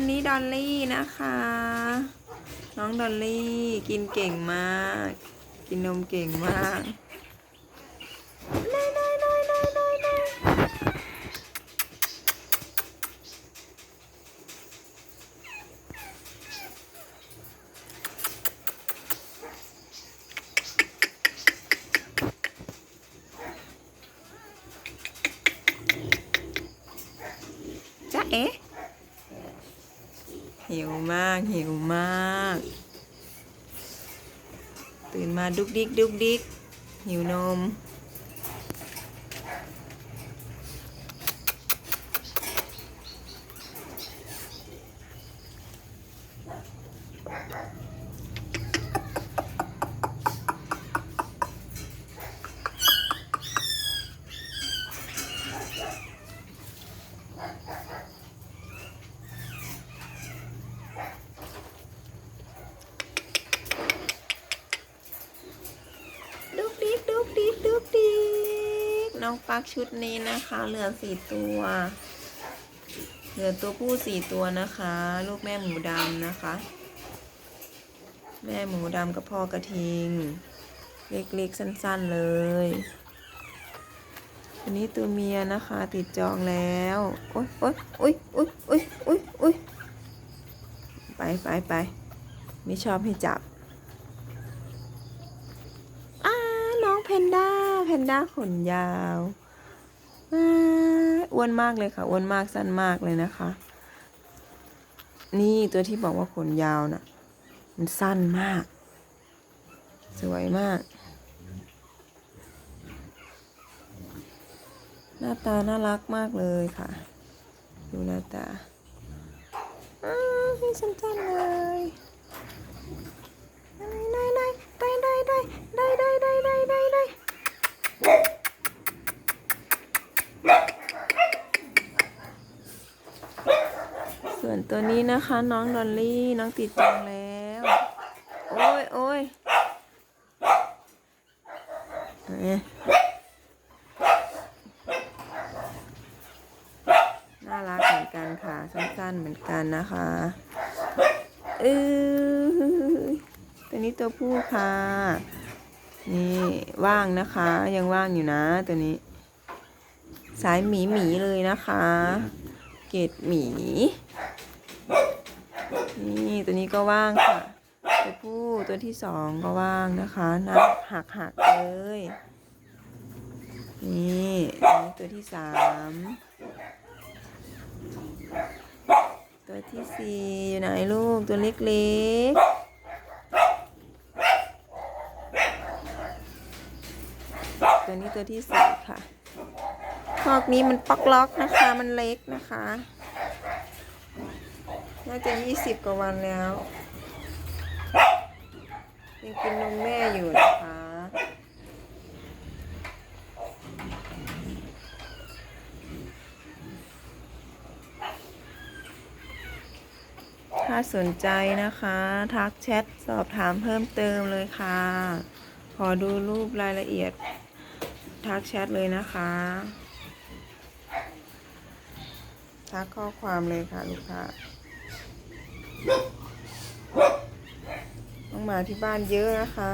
คนนี้ดอลลี่นะคะ น้องดอลลี่กินเก่งมาก กินนมเก่งมากน้อยน้อยน้อยน้อยน้อยน้อยจ๊ะเอ๊ะ หิวมากหิวมาก ตื่นมาดุกดิกดุกดิกหิวนม ดุกดิกดุกดิกดุกดิก น้องปักชุดนี้นะคะ เหลือสี่ตัว เหลือตัวผู้สี่ตัวนะคะ ลูกแม่หมูดำนะคะ แม่หมูดำกับพ่อกระทิง เล็กๆสั้นๆเลย อันนี้ตัวเมียนะคะติดจองแล้วโอ๊ยโอ๊ยโอ๊ยโอ๊ยโอ๊ยโอ๊ยโอ๊ยไปไปไปไม่ชอบให้จับ อ้าน้องแพนด้าแพ นด้าขนยาวอ้วนมากเลยค่ะอ้วนมากสั้นมากเลยนะคะ นี่ตัวที่บอกว่าขนยาวน่ะ มันสั้นมาก สวยมาก หน้าตาน่ารักมากเลยค่ะ ดูหน้าตาอ้าวให้สั้นๆเลย ตัวนี้นะคะ น้องดอลลี่น้องติดจังแล้ว โอ้ยโอ้ยน่ารักเหมือนกันค่ะ สั้นๆเหมือนกันนะคะเออตัวนี้ตัวผู้ค่ะ นี่ว่างนะคะ ยังว่างอยู่นะตัวนี้ สายหมีหมีเลยนะคะ เกรดหมี นี่ตัวนี้ก็ว่างค่ะตัวผู้ตัวที่สองก็ว่างนะคะน้าหักหักเลยนี่ตัวนี้ตัวที่สามตัวที่สี่อยู่ไหนลูกตัวเล็กๆตัวนี้ตัวที่สี่ค่ะคอกนี้มันป๊อกล็อกนะคะ มันเล็กนะคะ น่าจะยี่สิบกว่าวันแล้วยังกินนมแม่อยู่นะคะถ้าสนใจนะคะ ทักแชทสอบถามเพิ่มเติมเลยค่ะ ขอดูรูปรายละเอียด ทักแชทเลยนะคะ ทักข้อความเลยค่ะลูกค้า น้องหมาที่บ้านเยอะนะคะ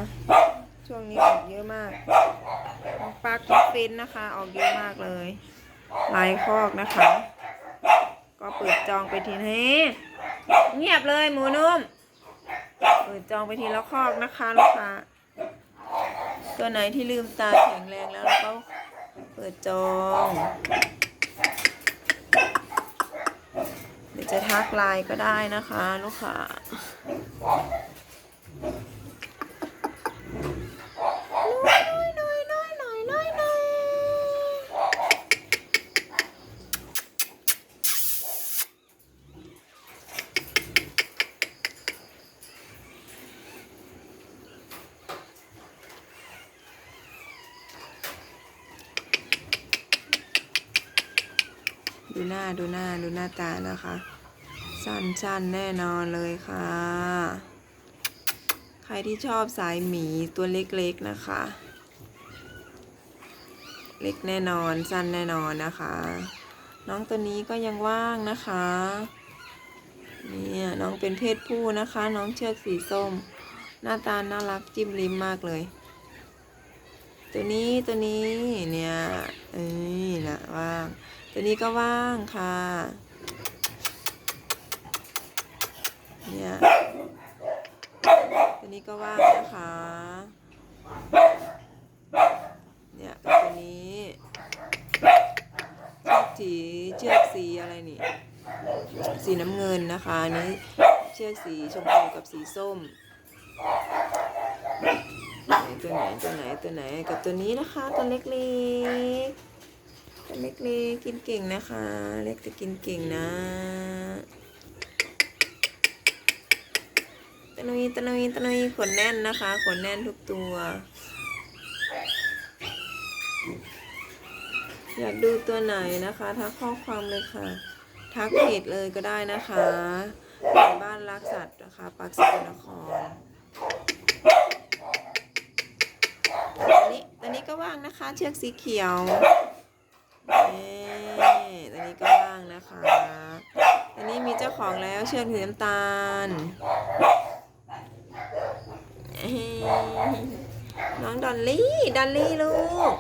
ช่วงนี้ออกเยอะมากน้องปลักน้องฟินนะคะ ออกเยอะมากเลย หลายคอกนะคะ ก็เปิดจองไปทีนี้เงียบเลยหมูนุ่ม เปิดจองไปทีละคอกนะคะลูกค้าตัวไหนที่ลืมตาแข็งแรงแล้วเราก็เปิดจอง เดี๋ยว จะทักไลน์ก็ได้นะคะ ลูกค้าดูหน้าดูหน้าดูหน้าตานะคะ สั้นๆ แน่นอนเลยค่ะ ใครที่ชอบสายหมีตัวเล็กๆนะคะ เล็กแน่นอนสั้นแน่นอนนะคะ น้องตัวนี้ก็ยังว่างนะคะเนี่ยน้องเป็นเพศผู้นะคะ น้องเชือกสีส้ม หน้าตาน่ารักจิ้มลิ้มมากเลย ตัวนี้ตัวนี้เนี่ยเอ้ยนะว่าง ตัวนี้ก็ว่างค่ะ เนี่ยตัวนี้ก็ว่างนะคะเนี่ยตัวนี้สีเชือกสีอะไรนี่ สีน้ำเงินนะคะนี้เชือกสีชมพูกับสีส้มตัวไหนตัวไหนตัวไหนกับตัวนี้นะคะ ตัวเล็กๆตัวเล็กๆกินเก่งนะคะ เล็กแต่กินเก่งนะตะ นุยตะนุยตะนุยขนแน่นนะคะ ขนแน่นทุกตัว อยากดูตัวไหนนะคะ ทักข้อความเลยค่ะ ทักเพจเลยก็ได้นะคะเป็นบ้านรักสัตว์นะคะปักสกลนครตัวนี้ตัวนี้ก็ว่างนะคะ เชือกสีเขียวนี่ตัวนี้ก็ว่างนะคะตัวนี้มีเจ้าของแล้วเชือกสีน้ำตาล น้องดอลลี่ ดอลลี่ลูก